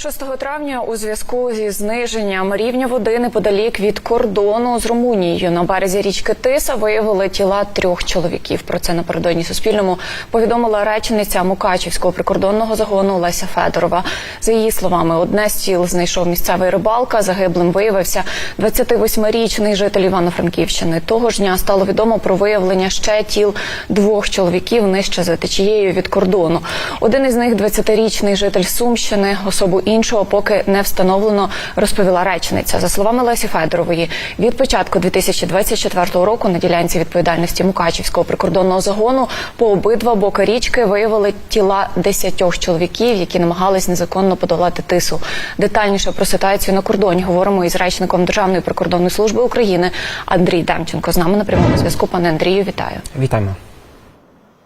6 травня у зв'язку зі зниженням рівня води неподалік від кордону з Румунією на березі річки Тиса виявили тіла трьох чоловіків. Про це напередодні Суспільному повідомила речниця Мукачівського прикордонного загону Леся Федорова. За її словами, одне з тіл знайшов місцевий рибалка. Загиблим виявився 28-річний житель Івано-Франківщини. Того ж дня стало відомо про виявлення ще тіл двох чоловіків нижче за течією від кордону. Один із них 20-річний житель Сумщини. Особу іншого поки не встановлено, розповіла речниця. За словами Лесі Федорової, від початку 2024 року на ділянці відповідальності Мукачівського прикордонного загону по обидва боки річки виявили тіла десятьох чоловіків, які намагались незаконно подолати тису. Детальніше про ситуацію на кордоні говоримо із речником Державної прикордонної служби України Андрій Демченко. З нами на прямому зв'язку. Пане Андрію, вітаю. Вітаємо.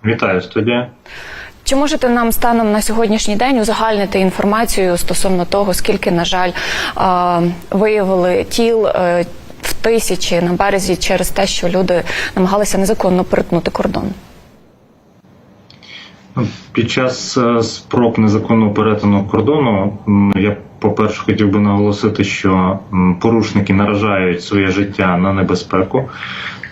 Вітаю студія. Чи можете нам станом на сьогоднішній день узагальнити інформацію стосовно того, скільки, на жаль, виявили тіл е, в тисячі на березі через те, що люди намагалися незаконно перетнути кордон? Під час е, спроб незаконного перетину кордону я, по-перше, хотів би наголосити, що порушники наражають своє життя на небезпеку.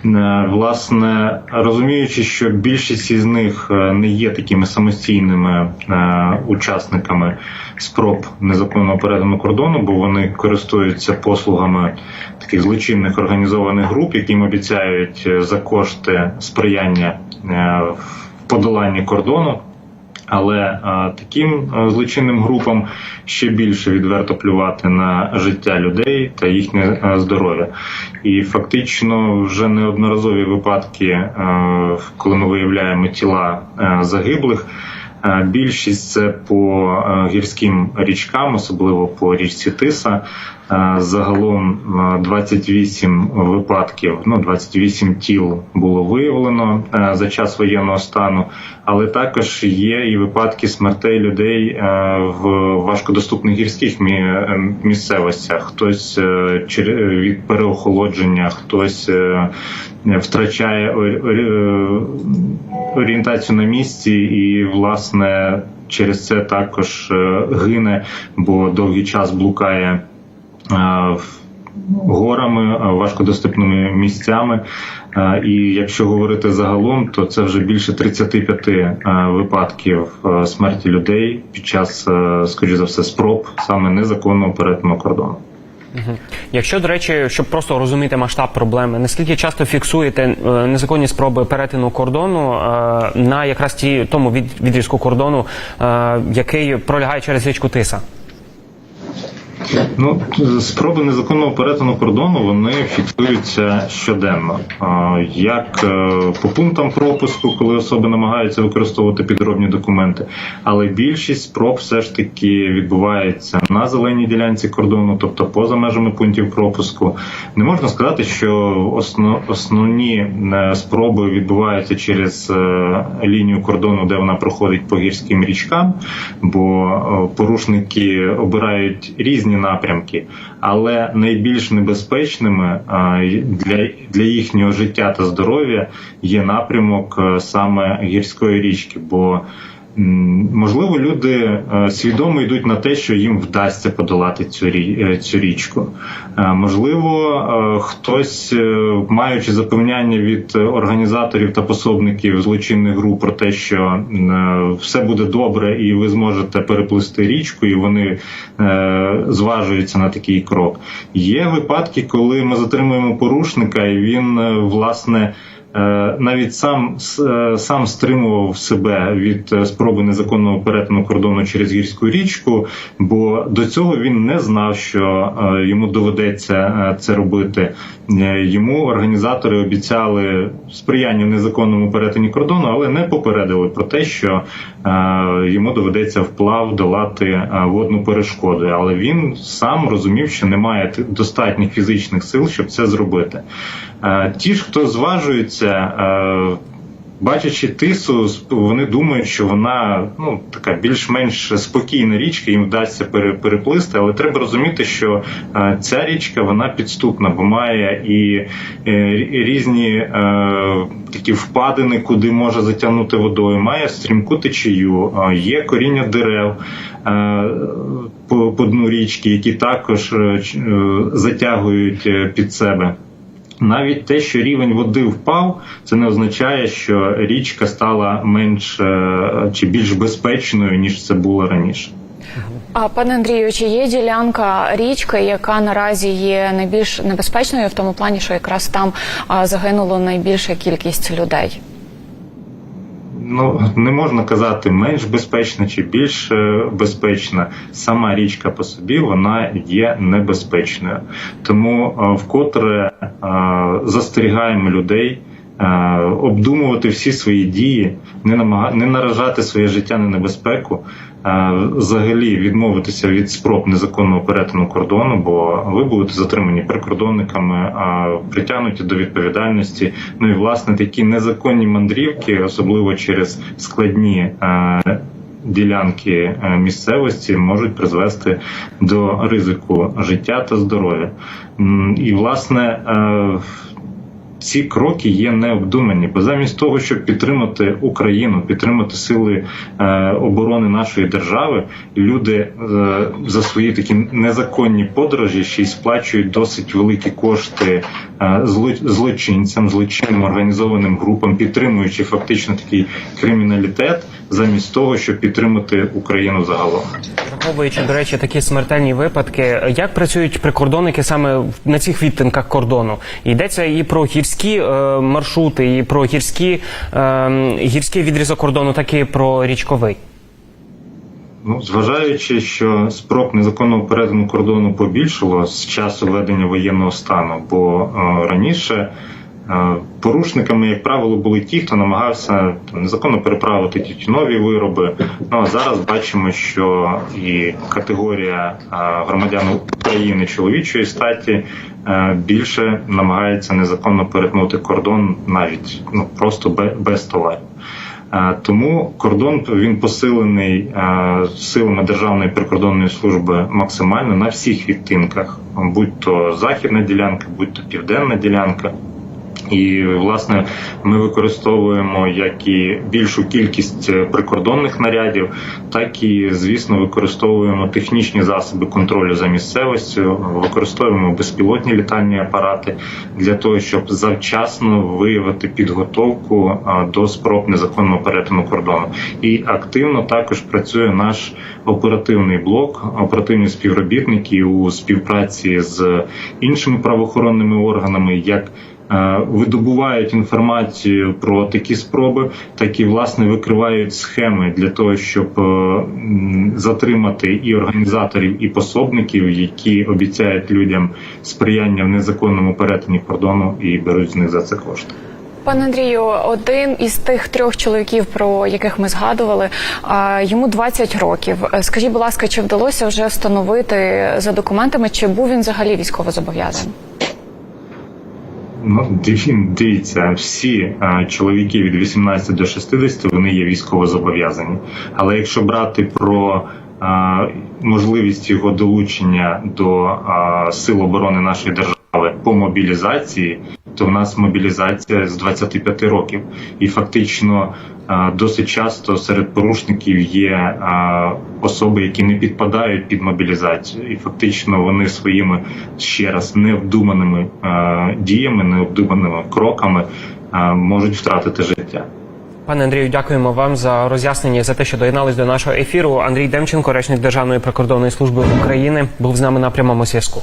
Е, Власне, розуміючи, що більшість із них е, не є такими самостійними е, учасниками спроб незаконного перетину кордону, бо вони користуються послугами таких злочинних організованих груп, яким обіцяють за кошти сприяння в подоланні кордону. Але е, таким е, злочинним групам ще більше відверто плювати на життя людей та їхнє е, здоров'я. І фактично вже неодноразові випадки, коли ми виявляємо тіла загиблих. Е, Більшість це по е, гірським річкам, особливо по річці Тиса. Е, Загалом е, 28 випадків, ну 28 тіл було виявлено за час воєнного стану, але також є і випадки смертей людей в важкодоступних гірських мі- місцевостях. Хтось від переохолодження, хтось втрачає ор- ор- орієнтацію на місці і власне через це також е, гине, бо довгий час блукає е, горами, е, важкодоступними місцями. Е, І якщо говорити загалом, то це вже більше 35 е, випадків е, смерті людей під час, е, скоріш за все, спроб саме незаконного перетину кордону. Якщо, до речі, щоб просто розуміти масштаб проблеми, наскільки часто фіксуєте е, незаконні спроби перетину кордону е, на якраз ті тому від, відрізку кордону, е, який пролягає через річку Тиса? Ну, спроби незаконного перетину кордону вони фіксуються щоденно. Як е, по пунктам пропуску, коли особи намагаються використовувати підробні документи, але більшість спроб все ж таки відбувається на зеленій ділянці кордону, тобто поза межами пунктів пропуску. Не можна сказати, що основні е, спроби відбуваються через е, лінію кордону, де вона проходить по гірським річкам, бо порушники обирають різні напрямки, але найбільш небезпечними для, для їхнього життя та здоров'я є напрямок е, саме гірської річки. бо Можливо, люди е, свідомо йдуть на те, що їм вдасться подолати цю е, річку. Е, Можливо, хтось, маючи запевняння від організаторів та пособників злочинних груп про те, що все буде добре, і ви зможете переплисти річку, і вони зважуються на такий крок. Є випадки, коли ми затримуємо порушника, і він власне. Е, навіть сам е, сам стримував себе від е, спроби незаконного перетину кордону через гірську річку, бо до цього він не знав, що йому доведеться це робити. Йому організатори обіцяли сприяння незаконному перетині кордону, але не попередили про те, що йому доведеться вплав долати водну перешкоду. Але він сам розумів, що немає достатніх фізичних сил, щоб це зробити. Ті ж, хто зважується, е, Бачачи тису, вони думають, що вона ну така більш-менш спокійна річка, їм вдасться пере- переплисти, але треба розуміти, що е, ця річка вона підступна, бо має і е, різні такі впадини, куди може затягнути водою, має стрімку течію, є коріння дерев. По, дну річки, які також затягують під себе. Навіть те, що рівень води впав, це не означає, що річка стала менш е, чи більш безпечною ніж це було раніше. А пане Андрію, чи є ділянка річки, яка наразі є найбільш небезпечною в тому плані, що якраз там загинуло найбільша кількість людей? Ну не можна казати менш безпечна чи більш е, безпечна. Сама річка по собі вона є небезпечною. Тому е, вкотре е, застерігаємо людей. Е, Обдумувати всі свої дії, не намага... не наражати своє життя на небезпеку, е, взагалі відмовитися від спроб незаконного перетину кордону, бо ви будете затримані прикордонниками, а притягнуті до відповідальності. Ну і власне такі незаконні мандрівки, особливо через складні. е, Ділянки е, місцевості можуть призвести до ризику життя та здоров'я. І власне е, ці кроки є необдумані, бо замість того, щоб підтримати Україну, підтримати сили е, оборони нашої держави, люди е, за свої такі незаконні подорожі ще й сплачують досить великі кошти е, злочинцям, злочинним організованим групам, підтримуючи фактично такий криміналітет, замість того, щоб підтримати Україну загалом. Враховуючи, до речі, такі смертельні випадки, як працюють прикордонники саме на цих відтинках кордону? Йдеться і про гірські е, маршрути, і про гірські, е, гірський відрізок кордону, так і про річковий. Ну, зважаючи, що спроб незаконного перетину кордону побільшало з часу введення воєнного стану, бо е, раніше порушниками, як правило, були ті, хто намагався незаконно переправити тютюнові вироби. Ну а зараз бачимо, що і категорія е, громадян України чоловічої статі е, більше намагається незаконно перетнути кордон навіть ну просто без товарів. Е, Тому кордон він посилений е, силами Державної прикордонної служби максимально на всіх відтинках, будь то західна ділянка, будь то південна ділянка. І власне ми використовуємо як і більшу кількість е, прикордонних нарядів, так і звісно використовуємо технічні засоби контролю за місцевістю, використовуємо безпілотні літальні апарати для того, щоб завчасно виявити підготовку до спроб незаконного перетину кордону. І активно також працює наш оперативний блок, оперативні співробітники у співпраці з іншими правоохоронними органами, як е, видобувають інформацію про такі спроби, так і власне викривають схеми для того, щоб е, затримати і організаторів, і пособників, які обіцяють людям сприяння в незаконному перетині кордону і беруть з них за це кошти. Пане Андрію, один із тих трьох чоловіків, про яких ми згадували, йому 20 років. Е, Скажіть, будь ласка, чи вдалося вже встановити за документами, чи був він взагалі військово зобов'язаний? Ну, дивіться, всі е, чоловіки від 18 до 60 вони є військово зобов'язані. Але якщо брати про е, можливість його долучення до е, сил оборони нашої держави по мобілізації, то в нас мобілізація з 25 років, і фактично е, досить часто серед порушників є е, особи, які не підпадають під мобілізацію, і фактично вони своїми ще раз необдуманими е, діями, необдуманими кроками можуть втратити життя. Пане Андрію, дякуємо вам за роз'яснення за те, що доєднались до нашого ефіру. Андрій Демченко, речник Державної прикордонної служби України, був з нами на прямому зв'язку.